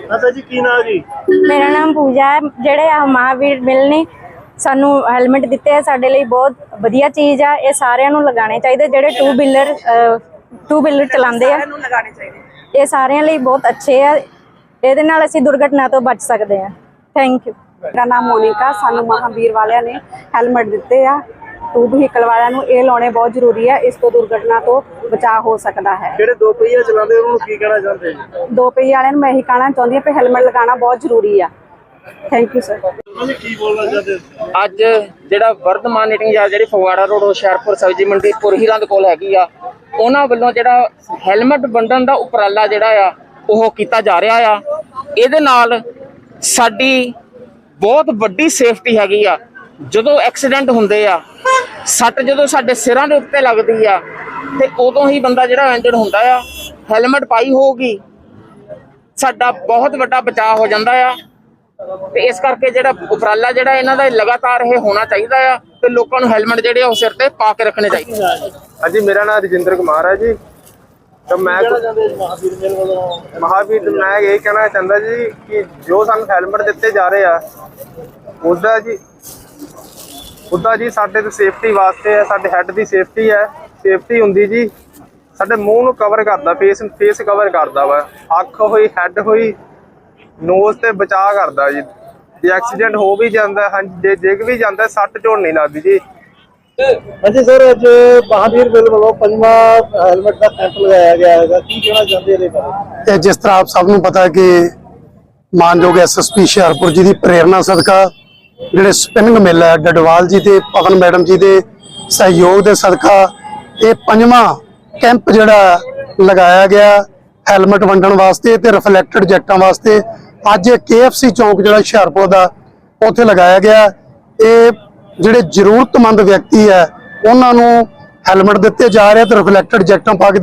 ਮਾਤਾ ਜੀ ਕੀ ਨਾਮ ਜੀ? ਮੇਰਾ ਨਾਮ ਪੂਜਾ ਹੈ। ਜਿਹੜੇ ਆ ਮਹਾਵੀਰ ਮਿਲ ਨੇ ਸਾਨੂੰ ਹੈਲਮਟ ਦਿੱਤੇ ਆ ਸਾਡੇ ਲਈ ਬਹੁਤ ਵਧੀਆ ਚੀਜ਼ ਆ। ਇਹ ਸਾਰਿਆਂ ਨੂੰ ਲਗਾਉਣੇ ਚਾਹੀਦੇ ਜਿਹੜੇ ਟੂ ਵੀਲਰ ਟੂ ਵੀਲਰ ਚਲਾਉਂਦੇ ਆ। ਨੂੰ ਲਗਾਉਣੇ ਚਾਹੀਦੇ ਇਹ ਸਾਰਿਆਂ ਲਈ ਬਹੁਤ ਅੱਛੇ ਆ। ਇਹਦੇ ਨਾਲ ਅਸੀਂ ਦੁਰਘਟਨਾ ਤੋਂ ਬਚ ਸਕਦੇ ਆ। ਥੈਂਕ ਯੂ ਮੇਰਾ ਨਾਮ ਮੋਨਿਕਾ ਸਾਨੂੰ ਮਹਾਵੀਰ ਵਾਲਿਆਂ ਨੇ ਹੈਲਮਟ ਦਿੱਤੇ ਆ। ਟੂ ਵਹੀਕਲ ਵਾਲਿਆਂ ਨੂੰ ਇਹ ਲਾਉਣੇ ਬਹੁਤ ਜ਼ਰੂਰੀ ਹੈ ਇਸ ਤੋਂ ਦੁਰਘਟਨਾ ਤੋਂ ਬਚਾਅ ਹੋ ਸਕਦਾ ਹੈ। ਜਿਹੜੇ ਦੋ ਪਹੀਆ ਚਲਾਉਂਦੇ ਉਹਨਾਂ ਨੂੰ ਕੀ ਕਹਿਣਾ ਚਾਹੁੰਦੇ ਜੀ? ਦੋ ਪਈ ਵਾਲਿਆਂ ਨੂੰ ਮੈਂ ਇਹੀ ਕਹਿਣਾ ਚਾਹੁੰਦੀ ਹਾਂ ਕਿ ਹੈਲਮਟ ਲਗਾਉਣਾ ਬਹੁਤ ਜ਼ਰੂਰੀ ਆ। Thank you sir? ਅੱਜ ਜਿਹੜਾ ਵਰਧਮਾਨ ਮੀਟਿੰਗ ਆ ਜਿਹੜੀ ਫਗਵਾੜਾ ਰੋਡ ਹੁਸ਼ਿਆਰਪੁਰ ਸਬਜ਼ੀ ਮੰਡੀ ਪੁਰਹੀਰਾਂ ਦੇ ਕੋਲ ਹੈਗੀ ਆ ਉਹਨਾਂ ਵੱਲੋਂ ਜਿਹੜਾ ਹੈਲਮਟ ਵੰਡਣ ਦਾ ਉਪਰਾਲਾ ਜਿਹੜਾ ਆ ਉਹ ਕੀਤਾ ਜਾ ਰਿਹਾ ਆ। ਇਹਦੇ ਨਾਲ ਸਾਡੀ ਬਹੁਤ ਵੱਡੀ ਸੇਫਟੀ ਹੈਗੀ ਆ। ਜਦੋਂ ਐਕਸੀਡੈਂਟ ਹੁੰਦੇ ਆ ਸੱਟ ਜਦੋਂ ਸਾਡੇ ਸਿਰਾਂ ਦੇ ਉੱਤੇ ਲੱਗਦੀ ਆ ਤੇ ਉਦੋਂ ਹੀ ਬੰਦਾ ਜਿਹੜਾ ਇੰਜਰਡ ਹੁੰਦਾ ਆ ਹੈਲਮਟ ਪਾਈ ਹੋਊਗੀ ਸਾਡਾ ਬਹੁਤ ਵੱਡਾ ਬਚਾਅ ਹੋ ਜਾਂਦਾ ਆ। ਤੇ ਇਸ ਕਰਕੇ ਜਿਹੜਾ ਉਪਰਾਲਾ ਜਿਹੜਾ ਇਹਨਾਂ ਦਾ ਲਗਾਤਾਰ ਇਹ ਹੋਣਾ ਚਾਹੀਦਾ ਆ ਤੇ ਲੋਕਾਂ ਨੂੰ ਹੈਲਮਟ ਜਿਹੜੇ ਆ ਉਹ ਸਿਰ ਤੇ ਪਾ ਕੇ ਰੱਖਣੇ ਚਾਹੀਦੇ ਹਾਂਜੀ ਮੇਰਾ ਨਾਮ ਰਜਿੰਦਰ ਕੁਮਾਰ ਹੈ ਜੀ। ਤਾਂ ਮੈਂ ਕਹਿਣਾ ਚਾਹੁੰਦੇ ਜੀ ਮਹਾਵੀਰ ਮਿਲ ਵੱਲੋਂ? ਮਹਾਵੀਰ ਮੈਂ ਇਹ ਕਹਿਣਾ ਚਾਹੁੰਦਾ ਜੀ ਕਿ ਜੋ ਸਾਨੂੰ ਹੈਲਮਟ ਦਿੱਤੇ ਜਾ ਰਹੇ ਆ ਉਹਦਾ ਜੀ ਉਹਦਾ ਜੀ ਸਾਡੇ ਤੇ ਸੇਫਟੀ ਵਾਸਤੇ ਹੈ ਸਾਡੇ ਹੈੱਡ ਦੀ ਸੇਫਟੀ ਹੈ ਸੇਫਟੀ ਹੁੰਦੀ ਜੀ। ਸਾਡੇ ਮੂੰਹ ਨੂੰ ਕਵਰ ਕਰਦਾ ਫੇਸ ਫੇਸ ਕਵਰ ਕਰਦਾ ਵਾ। ਅੱਖ ਹੋਈ ਹੈੱਡ ਹੋਈ ਨੋਜ਼ ਤੇ ਬਚਾਅ ਕਰਦਾ ਜੀ। ਜੇ ਐਕਸੀਡੈਂਟ ਹੋ ਵੀ ਜਾਂਦਾ ਹਾਂਜੀ ਜੇ ਡਿੱਗ ਵੀ ਜਾਂਦਾ ਸੱਟ ਝੋੜ ਨਹੀਂ ਲੱਗਦੀ ਜੀ। ਹਾਂਜੀ ਸਰ ਅੱਜ ਮਹਾਵੀਰ ਮਿਲ ਵੱਲੋਂ ਪੰਜਵਾਂ ਹੈਲਮਟ ਦਾ ਕੈਂਪ ਲਗਾਇਆ ਗਿਆ ਹੈਗਾ। ਕੀ ਕਹਿਣਾ ਚਾਹੁੰਦੇ ਇਹਦੇ ਬਾਰੇ? ਤੇ ਜਿਸ ਤਰ੍ਹਾਂ ਆਪ ਸਭ ਨੂੰ ਪਤਾ ਹੈ ਕਿ ਮਾਨਯੋਗ ਐਸਐਸਪੀ ਹੁਸ਼ਿਆਰਪੁਰ ਜੀ ਦੀ ਪ੍ਰੇਰਣਾ ਸਦਕਾ ਜਿਹੜੇ ਸਪਿਨਿੰਗ ਮਿਲ ਹੈ ਡਡਵਾਲ ਜੀ ਤੇ ਪਵਨ ਮੈਡਮ ਜੀ ਦੇ ਸਹਿਯੋਗ ਦੇ ਸਦਕਾ ਇਹ ਪੰਜਵਾਂ ਕੈਂਪ ਜਿਹੜਾ ਲਗਾਇਆ ਗਿਆ ਹੈਲਮਟ ਵੰਡਣ ਵਾਸਤੇ ਤੇ ਰਿਫਲੈਕਟਡ ਜੈਕਟਾਂ ਵਾਸਤੇ। ਅੱਜ ਇਹ KFC ਚੌਂਕ ਜਿਹੜਾ ਹੁਸ਼ਿਆਰਪੁਰ ਦਾ ਉੱਥੇ ਲਗਾਇਆ ਗਿਆ। ਇਹ ਜਿਹੜੇ ਜ਼ਰੂਰਤਮੰਦ ਵਿਅਕਤੀ ਹੈ, ਉਹਨਾਂ ਨੂੰ ਹੈਲਮਟ ਦਿੱਤੇ ਜਾ ਰਹੇ ਤੇ ਰਿਫਲੈਕਟਡ ਜੈਕਟਾਂ ਪਾ ਕੇ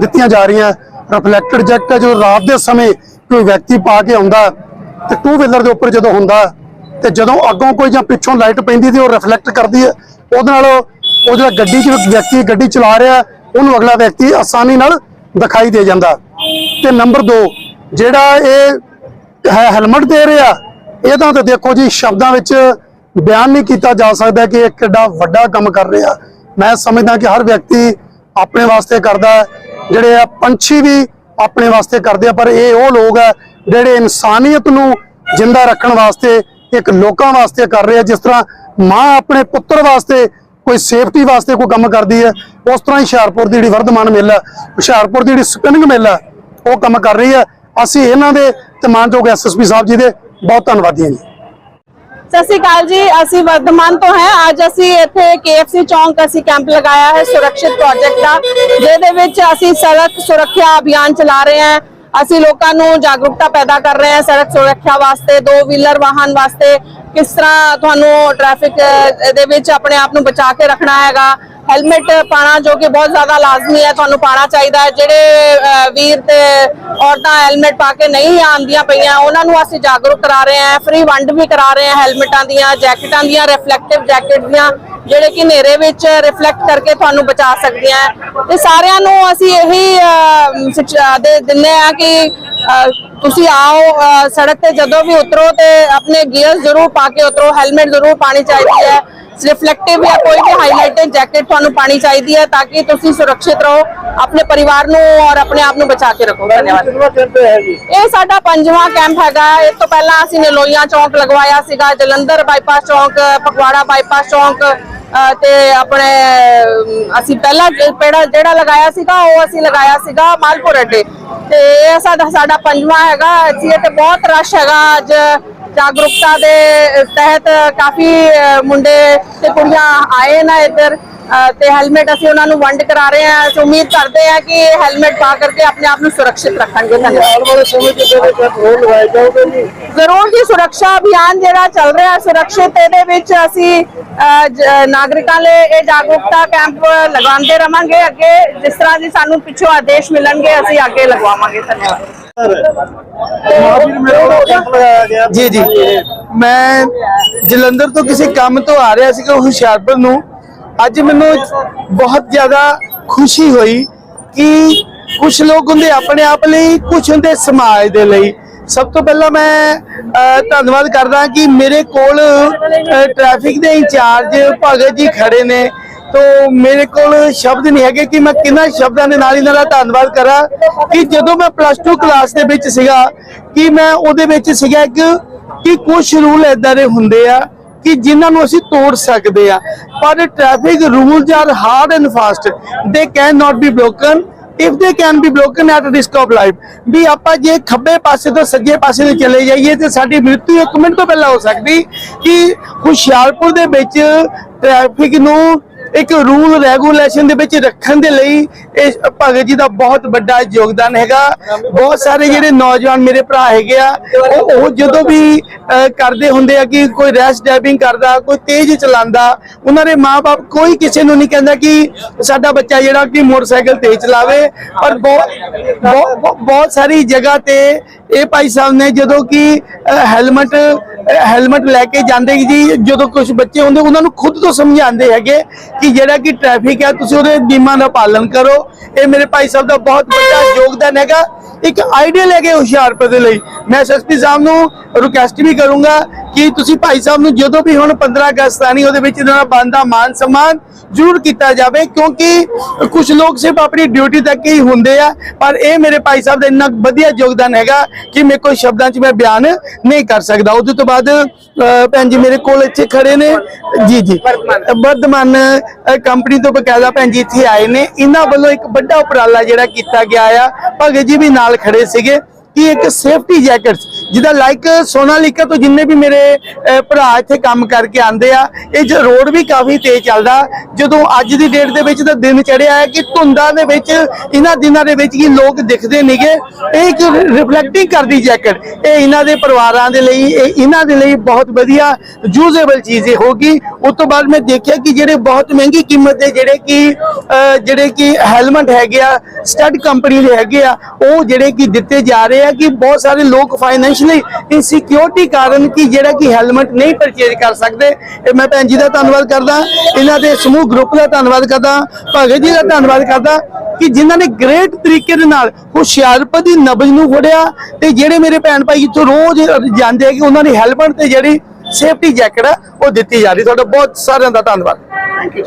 ਦਿੱਤੀਆਂ ਜਾ ਰਹੀਆਂ। ਰਿਫਲੈਕਟਡ ਜੈਕਟ ਹੈ ਜਦੋਂ ਰਾਤ ਦੇ ਸਮੇਂ ਕੋਈ ਵਿਅਕਤੀ ਪਾ ਕੇ ਆਉਂਦਾ ਤੇ ਟੂ ਵੀਲਰ ਦੇ ਉੱਪਰ ਜਦੋਂ ਹੁੰਦਾ ਤੇ ਜਦੋਂ ਅੱਗੋਂ ਕੋਈ ਜਾਂ ਪਿੱਛੋਂ ਲਾਈਟ ਪੈਂਦੀ ਤੇ ਉਹ ਰਿਫਲੈਕਟ ਕਰਦੀ ਹੈ, ਉਹਦੇ ਨਾਲ ਉਹ ਜਿਹੜਾ ਗੱਡੀ 'ਚ ਵਿਅਕਤੀ ਗੱਡੀ ਚਲਾ ਰਿਹਾ, ਉਹਨੂੰ ਅਗਲਾ ਵਿਅਕਤੀ ਆਸਾਨੀ ਨਾਲ ਦਿਖਾਈ ਦੇ ਜਾਂਦਾ। ਤੇ ਨੰਬਰ 2 ਜਿਹੜਾ ਇਹ ਹੈ ਹੈਲਮਟ ਦੇ ਰਿਹਾ ਇਹਦਾ ਤਾਂ ਦੇਖੋ ਜੀ, ਸ਼ਬਦਾਂ ਵਿੱਚ ਬਿਆਨ ਨਹੀਂ ਕੀਤਾ ਜਾ ਸਕਦਾ ਕਿ ਇਹ ਕਿੱਡਾ ਵੱਡਾ ਕੰਮ ਕਰ ਰਿਹਾ। ਮੈਂ ਸਮਝਦਾ ਕਿ ਹਰ ਵਿਅਕਤੀ ਆਪਣੇ ਵਾਸਤੇ ਕਰਦਾ ਜਿਹੜੇ ਆ ਪੰਛੀ ਵੀ ਆਪਣੇ ਵਾਸਤੇ ਕਰਦੇ ਆ, ਪਰ ਇਹ ਉਹ ਲੋਕ ਆ ਜਿਹੜੇ ਇਨਸਾਨੀਅਤ ਨੂੰ ਜਿੰਦਾ ਰੱਖਣ ਵਾਸਤੇ ਇੱਕ ਲੋਕਾਂ ਵਾਸਤੇ ਕਰ ਰਹੇ ਆ ਜਿਸ ਤਰ੍ਹਾਂ ਮਾਂ ਆਪਣੇ ਪੁੱਤਰ ਵਾਸਤੇ ਕੋਈ ਸੇਫਟੀ ਵਾਸਤੇ ਕੋਈ ਕੰਮ ਕਰਦੀ ਹੈ, ਉਸ ਤਰ੍ਹਾਂ ਹੀ ਹੁਸ਼ਿਆਰਪੁਰ ਦੀ ਜਿਹੜੀ ਵਰਧਮਾਨ ਮਿਲ ਹੈ, ਹੁਸ਼ਿਆਰਪੁਰ ਦੀ ਜਿਹੜੀ ਸਪਿਨਿੰਗ ਮਿਲ ਹੈ, ਉਹ ਕੰਮ ਕਰ ਰਹੀ ਹੈ। ਅਸੀਂ ਇਹਨਾਂ ਦੇ ਤੇ ਮਾਨਯੋਗ ਐਸਐਸਪੀ ਸਾਹਿਬ ਜੀ ਦੇ ਬਹੁਤ ਧੰਨਵਾਦੀ ਹਾਂ ਜੀ। ਸਤਿ ਸ਼੍ਰੀ ਅਕਾਲ ਜੀ, ਅਸੀਂ ਵਰਧਮਾਨ ਤੋਂ ਹੈ। ਅੱਜ ਅਸੀਂ ਇੱਥੇ KFC ਚੌਂਕ ਅਸੀਂ ਕੈਂਪ ਲਗਾਇਆ ਹੈ ਸੁਰੱਖਿਅਤ ਪ੍ਰੋਜੈਕਟ ਦਾ, ਜਿਹਦੇ ਵਿੱਚ ਅਸੀਂ ਸੜਕ ਸੁਰੱਖਿਆ ਅਭਿਆਨ ਚਲਾ ਰਹੇ ਹਾਂ। ਅਸੀਂ ਲੋਕਾਂ ਨੂੰ ਜਾਗਰੂਕਤਾ ਪੈਦਾ ਕਰ ਰਹੇ ਹਾਂ ਸੜਕ ਸੁਰੱਖਿਆ ਵਾਸਤੇ, ਦੋ ਵੀਲਰ ਵਾਹਨ ਵਾਸਤੇ। ਕਿਸ ਤਰ੍ਹਾਂ ਤੁਹਾਨੂੰ ਟ੍ਰੈਫਿਕ ਦੇ ਵਿੱਚ ਆਪਣੇ ਆਪ ਨੂੰ ਬਚਾ ਕੇ ਰੱਖਣਾ ਹੈਗਾ? ਹੈਲਮਟ ਪਾਣਾ ਜੋ ਕਿ ਬਹੁਤ ਜ਼ਿਆਦਾ ਲਾਜ਼ਮੀ ਹੈ ਤੁਹਾਨੂੰ ਪਾਣਾ ਚਾਹੀਦਾ ਹੈ ਜਿਹੜੇ ਵੀਰ ਤੇ ਔਰਤਾਂ ਹੈਲਮਟ ਪਾ ਕੇ ਨਹੀਂ ਆਉਂਦੀਆਂ ਪਈਆਂ ਉਹਨਾਂ ਨੂੰ ਅਸੀਂ ਜਾਗਰੂਕ ਕਰਾ ਰਹੇ ਹਾਂ ਫ੍ਰੀ ਵੰਡ ਵੀ ਕਰਾ ਰਹੇ ਹਾਂ ਹੈਲਮਟਾਂ ਦੀਆਂ ਜੈਕਟਾਂ ਦੀਆਂ ਰਿਫਲੈਕਟਿਵ ਜੈਕਟ ਦੀਆਂ ਜਿਹੜੇ ਕਿ ਹਨੇਰੇ ਵਿੱਚ ਰਿਫਲੈਕਟ ਕਰਕੇ ਤੁਹਾਨੂੰ ਬਚਾ ਸਕਦੀਆਂ ਹੈ। ਤੇ ਸਾਰਿਆਂ ਨੂੰ ਅਸੀਂ ਇਹੀ ਅਹ, ਦੇ ਦਿੰਦੇ ਆ ਕਿ ਤੁਸੀਂ ਆਓ ਸੜਕ ਤੇ ਜਦੋਂ ਵੀ ਉਤਰੋ ਤੇ ਆਪਣੇ ਗੀਅਰ ਜ਼ਰੂਰ ਪਾ ਕੇ ਉਤਰੋ ਹੈਲਮਟ ਜ਼ਰੂਰ ਪਾਣੀ ਚਾਹੀਦੀ ਹੈ ਰਿਫਲੈਕਟਿਵ ਜਾਂ ਕੋਈ ਵੀ ਹਾਈਲਾਈਟਡ ਜੈਕਟ ਤੁਹਾਨੂੰ ਪਾਣੀ ਚਾਹੀਦੀ ਹੈ ਤਾਂ ਕਿ ਤੁਸੀਂ ਸੁਰੱਖਿਅਤ ਰਹੋ ਆਪਣੇ ਪਰਿਵਾਰ ਨੂੰ ਔਰ ਆਪਣੇ ਆਪ ਨੂੰ ਬਚਾ ਕੇ ਰੱਖੋ। ਧੰਨਵਾਦ। ਇਹ ਸਾਡਾ ਪੰਜਵਾਂ ਕੈਂਪ ਹੈਗਾ। ਇਸ ਤੋਂ ਪਹਿਲਾਂ ਅਸੀਂ ਨਲੋਈਆਂ ਚੌਂਕ ਲਗਵਾਇਆ ਸੀਗਾ ਜਲੰਧਰ ਬਾਈਪਾਸ ਚੌਂਕ ਫਗਵਾੜਾ ਬਾਈਪਾਸ ਚੌਂਕ ਤੇ ਆਪਣੇ ਅਸੀਂ ਪਹਿਲਾਂ ਪਹਿਲਾ ਜਿਹੜਾ ਲਗਾਇਆ ਸੀਗਾ ਉਹ ਅਸੀਂ ਲਗਾਇਆ ਸੀਗਾ ਮਾਲਪੁਰ ਅੱਡੇ। ਤੇ ਇਹ ਸਾਡਾ ਸਾਡਾ ਪੰਜਵਾਂ ਹੈਗਾ। ਅਸੀਂ ਤੇ ਬਹੁਤ ਰਸ਼ ਹੈਗਾ। ਅੱਜ ਜਾਗਰੂਕਤਾ ਦੇ ਤਹਿਤ ਕਾਫੀ ਮੁੰਡੇ ਤੇ ਕੁੜੀਆਂ ਆਏ ਨਾ ਇੱਧਰ। ਤੇ ਹੈਲਮਟ ਅਸੀਂ ਉਹਨਾਂ ਨੂੰ ਵੰਡ ਕਰਾ ਰਹੇ ਹਾਂ। ਅਸੀਂ ਉਮੀਦ ਕਰਦੇ ਹਾਂ ਕਿ ਹੈਲਮਟ ਪਾ ਕਰਕੇ ਆਪਣੇ ਆਪ ਨੂੰ ਸੁਰੱਖਿਅਤ ਰੱਖਣਗੇ। ਜ਼ਰੂਰ ਜੀ ਸੁਰੱਖਿਆ ਅਭਿਆਨ ਜਿਹੜਾ ਚੱਲ ਰਿਹਾ ਹੈ, ਸੁਰੱਖਿਅਤ ਇਹਦੇ ਵਿੱਚ ਅਸੀਂ ਨਾਗਰਿਕਾਂ ਲਈ ਇਹ ਜਾਗਰੂਕਤਾ ਕੈਂਪ ਲਗਾਉਂਦੇ ਰਵਾਂਗੇ ਅੱਗੇ। ਜਿਸ ਤਰ੍ਹਾਂ ਦੀ ਸਾਨੂੰ ਪਿੱਛੋਂ ਆਦੇਸ਼ ਮਿਲਣਗੇ ਅਸੀਂ ਅੱਗੇ ਲਗਵਾਵਾਂਗੇ। ਧੰਨਵਾਦ। ਮਹਾਵੀਰ ਜੀ ਜੀ। ਮੈਂ ਜਲੰਧਰ ਤੋਂ ਕਿਸੇ ਕੰਮ ਤੋਂ ਆ ਰਿਹਾ ਸੀਗਾ ਹੁਸ਼ਿਆਰਪੁਰ ਨੂੰ। ਅੱਜ ਮੈਨੂੰ ਬਹੁਤ ਜ਼ਿਆਦਾ ਖੁਸ਼ੀ ਹੋਈ ਕਿ ਕੁਝ ਲੋਕ ਹੁੰਦੇ ਆਪਣੇ ਆਪ ਲਈ ਕੁਝ ਹੁੰਦੇ ਸਮਾਜ ਦੇ ਲਈ। ਸਭ ਤੋਂ ਪਹਿਲਾਂ ਮੈਂ ਧੰਨਵਾਦ ਕਰਦਾ ਕਿ ਮੇਰੇ ਕੋਲ ਟ੍ਰੈਫਿਕ ਦੇ ਇੰਚਾਰਜ ਭਗਤ ਜੀ ਖੜੇ ਨੇ। ਤੋ ਮੇਰੇ ਕੋਲ ਸ਼ਬਦ ਨਹੀਂ ਹੈਗੇ ਕਿ ਮੈਂ ਕਿੰਨਾ ਸ਼ਬਦਾਂ ਦੇ ਨਾਲ ਇਹਨਾਂ ਦਾ ਧੰਨਵਾਦ ਕਰਾਂ ਕਿ ਜਦੋਂ ਮੈਂ ਪਲੱਸ 2 ਕਲਾਸ ਦੇ ਵਿੱਚ ਸੀਗਾ, ਕਿ ਮੈਂ ਉਹਦੇ ਵਿੱਚ ਸੀਗਾ ਇੱਕ, ਕਿ ਕੁਝ ਰੂਲ ਇਦਾਂ ਦੇ ਹੁੰਦੇ ਆ ਕਿ ਜਿਨ੍ਹਾਂ ਨੂੰ ਅਸੀਂ ਤੋੜ ਸਕਦੇ ਆ। ਪਰ traffic rules are hard and fast they can not be broken if they can be broken at risk of life ਵੀ ਆਪਾਂ ਜੇ ਖੱਬੇ ਪਾਸੇ ਤੋਂ ਸੱਜੇ ਪਾਸੇ ਨੂੰ ਚਲੇ ਜਾਈਏ ਤੇ ਸਾਡੀ ਮ੍ਰਿਤੂ ਇੱਕ ਮਿੰਟ ਤੋਂ ਪਹਿਲਾਂ ਹੋ ਸਕਦੀ ਕਿ ਹੁਸ਼ਿਆਰਪੁਰ ਦੇ ਵਿੱਚ ਟ੍ਰੈਫਿਕ ਨੂੰ ਇੱਕ ਰੂਲ ਰੈਗੂਲੇਸ਼ਨ ਦੇ ਵਿੱਚ ਰੱਖਣ ਦੇ ਲਈ ਇਹ ਭਗਤ ਜੀ ਦਾ ਬਹੁਤ ਵੱਡਾ ਯੋਗਦਾਨ ਹੈਗਾ। ਬਹੁਤ ਸਾਰੇ ਜਿਹੜੇ ਨੌਜਵਾਨ ਮੇਰੇ ਭਰਾ ਹੈਗੇ ਆ, ਉਹ ਜਦੋਂ ਵੀ ਕਰਦੇ ਹੁੰਦੇ ਆ ਕਿ ਕੋਈ ਰੈਸ਼ ਡਰਾਈਵਿੰਗ ਕਰਦਾ, ਕੋਈ ਤੇਜ਼ ਚਲਾਉਂਦਾ, ਉਹਨਾਂ ਦੇ ਮਾਪੇ ਕੋਈ ਕਿਸੇ ਨੂੰ ਨਹੀਂ ਕਹਿੰਦਾ ਕਿ ਸਾਡਾ ਬੱਚਾ ਜਿਹੜਾ ਕਿ ਮੋਟਰਸਾਈਕਲ ਤੇਜ਼ ਚਲਾਵੇ। ਪਰ ਬਹੁਤ- ਬਹੁਤ- ਬਹੁਤ ਸਾਰੀ ਜਗ੍ਹਾ ਤੇ ਇਹ ਭਾਈ ਸਾਹਿਬ ਨੇ ਜਦੋਂ ਕਿ ਹੈਲਮਟ ਹੈਲਮਟ ਲੈ ਕੇ ਜਾਂਦੇ ਜੀ, ਜਦੋਂ ਕੁਝ ਬੱਚੇ ਹੁੰਦੇ, ਉਹਨਾਂ ਨੂੰ ਖੁਦ ਤੋਂ ਸਮਝਾਉਂਦੇ ਹੈਗੇ ਕਿ ਜਿਹੜਾ ਕਿ ਟ੍ਰੈਫਿਕ ਹੈ ਤੁਸੀਂ ਉਹਦੇ ਨਿਯਮਾਂ ਦਾ ਪਾਲਣ ਕਰੋ। ਇਹ ਮੇਰੇ ਭਾਈ ਸਾਹਿਬ ਦਾ ਬਹੁਤ ਵੱਡਾ ਯੋਗਦਾਨ ਹੈਗਾ। ਇੱਕ ਆਈਡੀਆ ਲੈ ਕੇ ਹੁਸ਼ਿਆਰਪੁਰ ਦੇ ਲਈ। ਮੈਂ ਐਸਐਸਪੀ ਸਾਹਿਬ ਨੂੰ ਰਿਕੁਐਸਟ ਵੀ ਕਰੂੰਗਾ ਕਿ ਤੁਸੀਂ ਭਾਈ ਸਾਹਿਬ ਨੂੰ ਜਦੋਂ ਵੀ ਹੁਣ 15 ਅਗਸਤ ਆਣੀ ਉਹਦੇ ਵਿੱਚ ਇਹਨਾਂ ਦਾ ਬੰਦਾ ਮਾਨ ਸਨਮਾਨ ਜ਼ਰੂਰ ਕੀਤਾ ਜਾਵੇ, ਕਿਉਂਕਿ ਕੁਝ ਲੋਕ ਸਿਰਫ ਆਪਣੀ ਡਿਊਟੀ ਤੱਕ ਹੀ ਹੁੰਦੇ ਆ, ਪਰ ਇਹ ਮੇਰੇ ਭਾਈ ਸਾਹਿਬ ਦਾ ਇੰਨਾ ਵਧੀਆ ਯੋਗਦਾਨ ਹੈਗਾ ਕਿ ਮੇਰੇ ਕੋਈ ਸ਼ਬਦਾਂ 'ਚ ਮੈਂ ਬਿਆਨ ਨਹੀਂ ਕਰ ਸਕਦਾ। ਉਹਦੇ ਤੋਂ ਬਾਅਦ ਭੈਣ ਜੀ ਮੇਰੇ ਕੋਲ ਇੱਥੇ ਖੜੇ ਨੇ। ਜੀ ਜੀ। ਵਰਧਮਾਨ ਕੰਪਨੀ ਤੋਂ ਬਕਾਇਦਾ ਭੈਣ ਜੀ ਇੱਥੇ ਆਏ ਨੇ। ਇਹਨਾਂ ਵੱਲੋਂ ਇੱਕ ਵੱਡਾ ਉਪਰਾਲਾ ਜਿਹੜਾ ਕੀਤਾ ਗਿਆ ਆ। ਭਗਤ ਜੀ ਵੀ ਨਾਲ ਖੜੇ ਸੀਗੇ ਕਿ ਇੱਕ ਸੇਫਟੀ ਜੈਕਟਸ ਜਿਹਦਾ ਲਾਈਕ ਸੋਨਾਲੀਕਾ ਤੋਂ ਜਿੰਨੇ ਵੀ ਮੇਰੇ ਭਰਾ ਇੱਥੇ ਕੰਮ ਕਰਕੇ ਆਂਦੇ ਆ, ਇਹ ਰੋਡ ਵੀ ਕਾਫੀ ਤੇਜ਼ ਚੱਲਦਾ। ਜਦੋਂ ਅੱਜ ਦੀ ਡੇਟ ਦੇ ਵਿੱਚ ਤਾਂ ਦਿਨ ਚੜਿਆ ਹੈ ਕਿ ਧੁੰਦਾਂ ਦੇ ਵਿੱਚ, ਇਹਨਾਂ ਦਿਨਾਂ ਦੇ ਵਿੱਚ ਕੀ ਲੋਕ ਦਿਖਦੇ ਨਹੀਂਗੇ ਇਹ ਇੱਕ ਰਿਫਲੈਕਟਿੰਗ ਕਰਦੀ ਜੈਕਟ ਇਹ ਇਹਨਾਂ ਦੇ ਪਰਿਵਾਰਾਂ ਦੇ ਲਈ, ਇਹ ਇਹਨਾਂ ਦੇ ਲਈ ਬਹੁਤ ਵਧੀਆ ਯੂਜ਼ੇਬਲ ਚੀਜ਼ ਇਹ ਹੋਗੀ ਉਸ ਤੋਂ ਬਾਅਦ ਮੈਂ ਦੇਖਿਆ ਕਿ ਜਿਹੜੇ ਬਹੁਤ ਮਹਿੰਗੀ ਕੀਮਤ ਦੇ ਜਿਹੜੇ ਕਿ ਜਿਹੜੇ ਕਿ ਹੈਲਮਟ ਹੈਗੇ ਆ ਸਟੱਡ ਕੰਪਨੀ ਦੇ ਹੈਗੇ ਆ, ਉਹ ਜਿਹੜੇ ਕਿ ਦਿੱਤੇ ਜਾ ਰਹੇ ਆ ਕਿ ਬਹੁਤ ਸਾਰੇ ਲੋਕ ਫਾਈਨੈਂਸ਼ੀਅਲੀ ਇਨਸਿਕਿਉਰਿਟੀ ਕਾਰਨ ਕਿ ਜਿਹੜਾ ਕਿ ਹੈਲਮਟ ਨਹੀਂ ਪਰਚੇਜ ਕਰ ਸਕਦੇ। ਇਹ ਮੈਂ ਭੈਣ ਜੀ ਦਾ ਧੰਨਵਾਦ ਕਰਦਾ, ਇਹਨਾਂ ਦੇ ਸਮੂਹ ਗਰੁੱਪ ਦਾ ਧੰਨਵਾਦ ਕਰਦਾ, ਭਗਤ ਜੀ ਦਾ ਧੰਨਵਾਦ ਕਰਦਾ ਕਿ ਜਿਨ੍ਹਾਂ ਨੇ ਗ੍ਰੇਟ ਤਰੀਕੇ ਦੇ ਨਾਲ ਹੁਸ਼ਿਆਰਪੁਰ ਦੀ ਨਬਜ਼ ਨੂੰ ਫੜਿਆ ਤੇ ਜਿਹੜੇ ਮੇਰੇ ਭੈਣ ਭਾਈ ਇੱਥੋਂ ਰੋਜ਼ ਜਾਂਦੇ ਆ ਕਿ ਉਹਨਾਂ ਨੇ ਹੈਲਮਟ ਤੇ ਜਿਹੜੀ ਸੇਫਟੀ ਜੈਕਟ ਆ ਉਹ ਦਿੱਤੀ ਜਾ ਰਹੀ। ਤੁਹਾਡਾ ਬਹੁਤ ਸਾਰਿਆਂ ਦਾ ਧੰਨਵਾਦ। Thank you